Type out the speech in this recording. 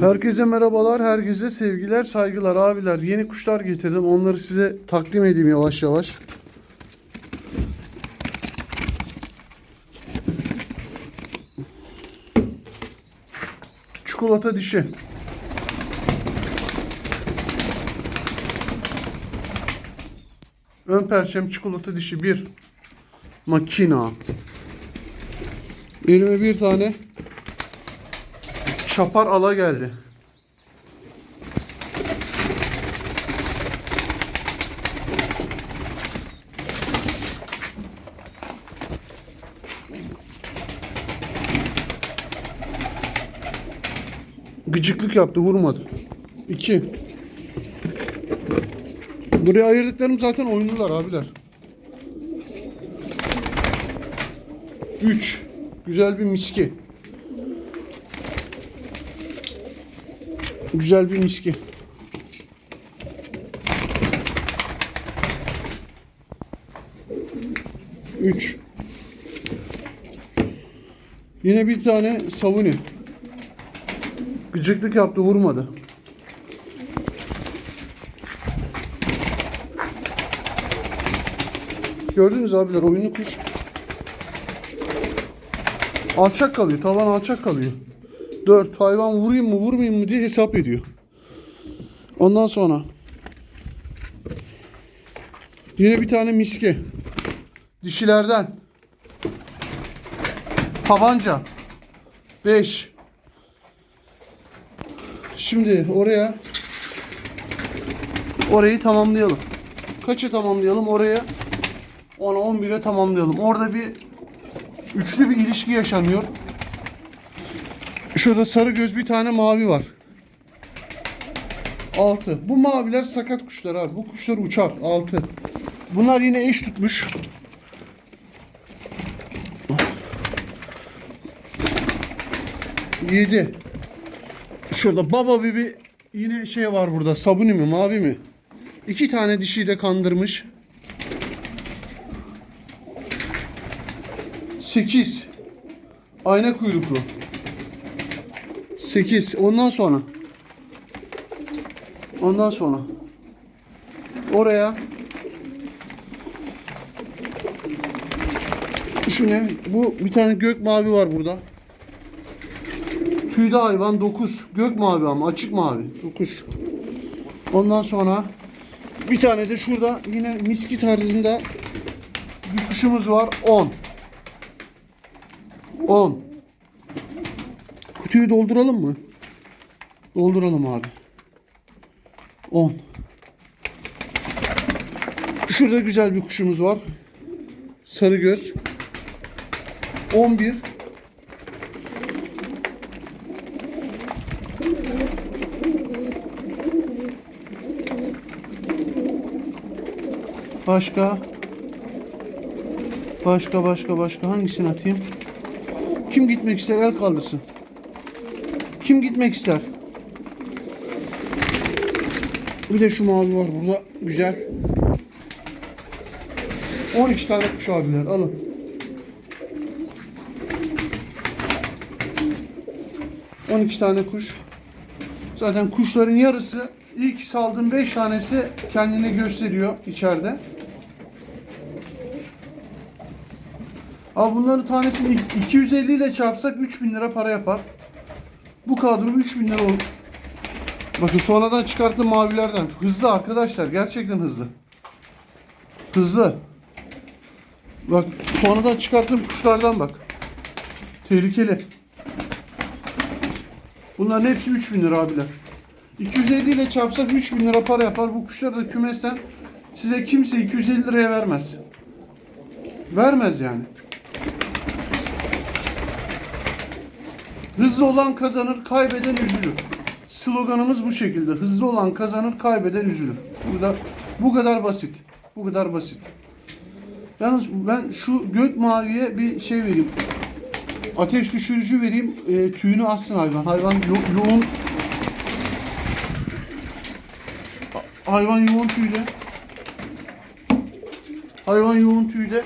Herkese merhabalar, herkese sevgiler, saygılar abiler. Yeni kuşlar getirdim. Onları size takdim edeyim yavaş yavaş. Çikolata dişi. Ön perçem çikolata dişi bir. Makina. Elime bir tane çapar ala geldi. Gıcıklık yaptı, vurmadı. İki. Buraya ayırdıklarım zaten oyunlular abiler. Üç. Güzel bir miski. Güzel bir miski. Üç. Yine bir tane savuni. Gıcıklık yaptı vurmadı. Gördünüz abiler oyunu kuş. Alçak kalıyor. Tavan alçak kalıyor. 4 hayvan vurayım mı vurmayayım mı diye hesap ediyor. Ondan sonra yine bir tane miske. Dişilerden. Tabanca. 5. Şimdi oraya orayı tamamlayalım. Kaçı tamamlayalım? Oraya 10'a 11'e tamamlayalım. Orada bir üçlü bir ilişki yaşanıyor. Şurada sarı göz bir tane mavi var. 6. Bu maviler sakat kuşlar abi. Bu kuşlar uçar. 6. Bunlar yine eş tutmuş. Yedi. Şurada baba bibi yine şey var burada. Sabuni mi mavi mi? İki tane dişiyi de kandırmış. 8. Ayna kuyruklu. 8. Ondan sonra. Ondan sonra. Oraya. Şu ne? Bu bir tane gök mavi var burada. Tüyde hayvan 9. Gök mavi ama açık mavi. 9. Ondan sonra bir tane de şurada yine miski tarzında bir kuşumuz var. 10. 10. Kutuyu dolduralım mı? Dolduralım abi. 10. Şurada güzel bir kuşumuz var. Sarı göz. 11. Başka? Başka başka başka hangisini atayım? Kim gitmek ister el kaldırsın. Kim gitmek ister? Bir de şu mavi var burada. Güzel. 12 tane kuş abiler alın. On iki tane kuş. Zaten kuşların yarısı ilk saldığım 5 tanesi kendini gösteriyor içeride. Abi bunların tanesini 250 ile çarpsak 3000 lira para yapar. Bu kadro 3000 lira olur. Bakın sonradan çıkarttım mavilerden. Hızlı arkadaşlar. Gerçekten hızlı. Hızlı. Bak sonradan çıkarttığım kuşlardan bak. Tehlikeli. Bunların hepsi 3000 lira abiler. 250 ile çarpsak 3000 lira para yapar. Bu kuşları da kümesten size kimse 250 liraya vermez. Vermez yani. Hızlı olan kazanır, kaybeden üzülür. Sloganımız bu şekilde. Hızlı olan kazanır, kaybeden üzülür. Burada bu kadar basit. Bu kadar basit. Yalnız ben şu gök maviye bir şey vereyim. Ateş düşürücü vereyim. E, tüyünü assın hayvan. Hayvan yo- yoğun hayvan yoğun tüyle. Hayvan yoğun tüyle